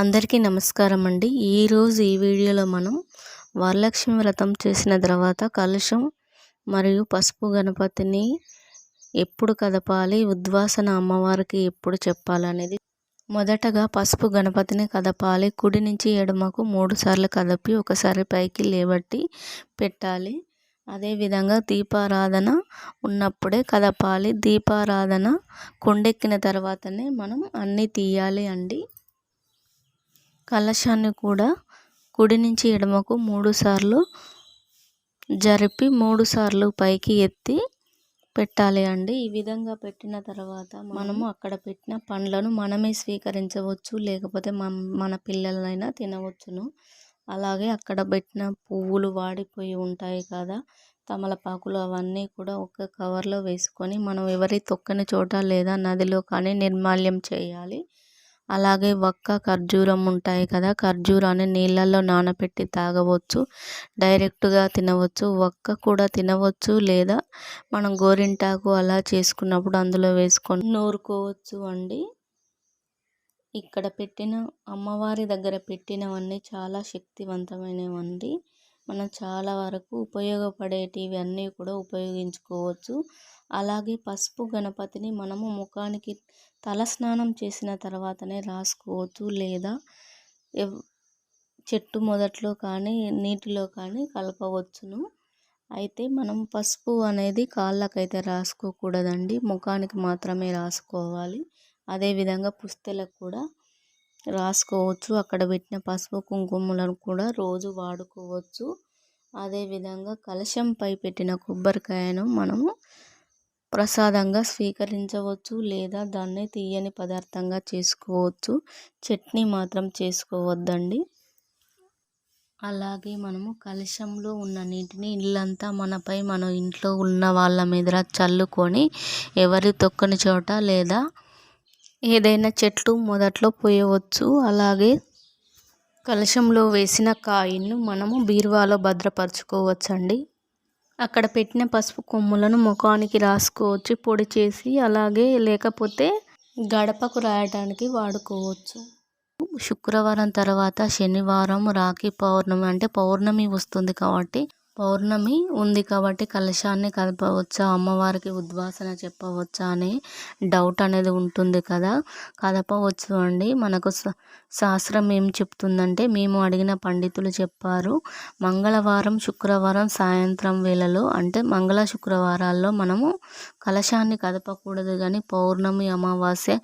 అందరికీ నమస్కారం అండి. ఈరోజు ఈ వీడియోలో మనం వరలక్ష్మి వ్రతం చేసిన తర్వాత కలుషం మరియు పసుపు గణపతిని ఎప్పుడు కదపాలి ఉద్వాసన అమ్మవారికి ఎప్పుడు చెప్పాలనేది మొదటగా పసుపు గణపతిని కదపాలి. కుడి నుంచి ఎడమకు మూడు సార్లు కదపి ఒకసారి పైకి లేబట్టి పెట్టాలి. అదేవిధంగా దీపారాధన ఉన్నప్పుడే కదపాలి. దీపారాధన కొండెక్కిన తర్వాతనే మనం అన్నీ తీయాలి అండి. కలశాన్ని కూడా కుడి నుంచి ఎడమకు మూడు సార్లు జరిపి మూడు సార్లు పైకి ఎత్తి పెట్టాలి అండి. ఈ విధంగా పెట్టిన తర్వాత మనము అక్కడ పెట్టిన పండ్లను మనమే స్వీకరించవచ్చు లేకపోతే మన పిల్లలైనా తినవచ్చును. అలాగే అక్కడ పెట్టిన పువ్వులు వాడిపోయి ఉంటాయి కదా తమలపాకులు అవన్నీ కూడా ఒక కవర్లో వేసుకొని మనం ఎవరి తొక్కని చోట లేదా నదిలో కానీ నిర్మాల్యం చేయాలి. అలాగే వక్క ఖర్జూరం ఉంటాయి కదా. ఖర్జూరాన్ని నీళ్ళల్లో నానబెట్టి తాగవచ్చు. డైరెక్ట్గా తినవచ్చు. వక్క కూడా తినవచ్చు లేదా మనం గోరింటాకు అలా చేసుకున్నప్పుడు అందులో వేసుకొని నూరుకోవచ్చు అండి. ఇక్కడ పెట్టిన అమ్మవారి దగ్గర పెట్టినవన్నీ చాలా శక్తివంతమైనవండి. మనం చాలా వరకు ఉపయోగపడేటివి అన్నీ కూడా ఉపయోగించుకోవచ్చు. అలాగే పసుపు గణపతిని మనము ముఖానికి తలస్నానం చేసిన తర్వాతనే రాసుకోవచ్చు లేదా చెట్టు మొదట్లో కానీ నీటిలో కానీ కలపవచ్చును. అయితే మనం పసుపు అనేది కాళ్ళకైతే రాసుకోకూడదండి. ముఖానికి మాత్రమే రాసుకోవాలి. అదేవిధంగా పుస్తెలకు కూడా రాసుకోవచ్చు. అక్కడ పెట్టిన పసుపు కుంకుమలను కూడా రోజు వాడుకోవచ్చు. అదేవిధంగా కలశంపై పెట్టిన కొబ్బరికాయను మనము ప్రసాదంగా స్వీకరించవచ్చు లేదా దాన్ని తీయని పదార్థంగా చేసుకోవచ్చు. చట్నీ మాత్రం చేసుకోవద్దండి. అలాగే మనము కలశంలో ఉన్న నీటిని ఇల్లంతా మనపై మన ఇంట్లో ఉన్న వాళ్ళ మీద చల్లుకొని ఎవరి తొక్కని చోట లేదా ఏదైనా చెట్లు మొదట్లో పోయవచ్చు. అలాగే కలశంలో వేసిన కాయిన్ను మనము బీరువాలో భద్రపరచుకోవచ్చండి. అక్కడ పెట్టిన పసుపు కొమ్ములను ముఖానికి రాసుకోవచ్చు పొడి చేసి అలాగే లేకపోతే గడపకు రాయడానికి వాడుకోవచ్చు. శుక్రవారం తర్వాత శనివారం రాఖీ పౌర్ణమి అంటే పౌర్ణమి వస్తుంది కాబట్టి పౌర్ణమి ఉంది కాబట్టి కలశాన్ని కదపవచ్చా అమ్మవారికి ఉద్వాసన చెప్పవచ్చా అనే డౌట్ అనేది ఉంటుంది కదా. కదపవచ్చు అండి. మనకు శాస్త్రం ఏం చెప్తుందంటే మేము అడిగిన పండితులు చెప్పారు మంగళవారం శుక్రవారం సాయంత్రం వేళలో అంటే మంగళ శుక్రవారాల్లో మనము కలశాన్ని కదపకూడదు కానీ పౌర్ణమి అమావాస్య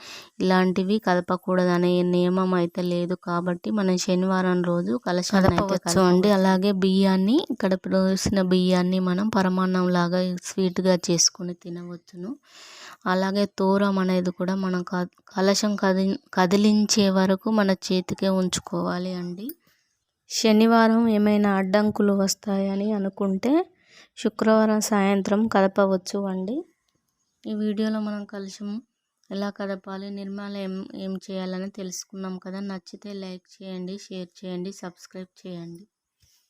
ఇలాంటివి కదపకూడదు అనే నియమం అయితే లేదు కాబట్టి మనం శనివారం రోజు కలశాన్ని అయితే అండి. అలాగే బియ్యాన్ని ఇక్కడ పోసిన బియ్యాన్ని మనం పరమాన్నం లాగా స్వీట్గా చేసుకొని తినవచ్చును. అలాగే తోరం అనేది కూడా మనం కలశం కది కదిలించే వరకు మన చేతికే ఉంచుకోవాలి అండి. శనివారం ఏమైనా అడ్డంకులు వస్తాయని అనుకుంటే శుక్రవారం సాయంత్రం కదపవచ్చు అండి. ఈ వీడియోలో మనం కలుషం ఎలా కదపాలి నిర్మాణం ఏం ఏం చేయాలని తెలుసుకున్నాం కదా. నచ్చితే లైక్ చేయండి షేర్ చేయండి సబ్స్క్రైబ్ చేయండి.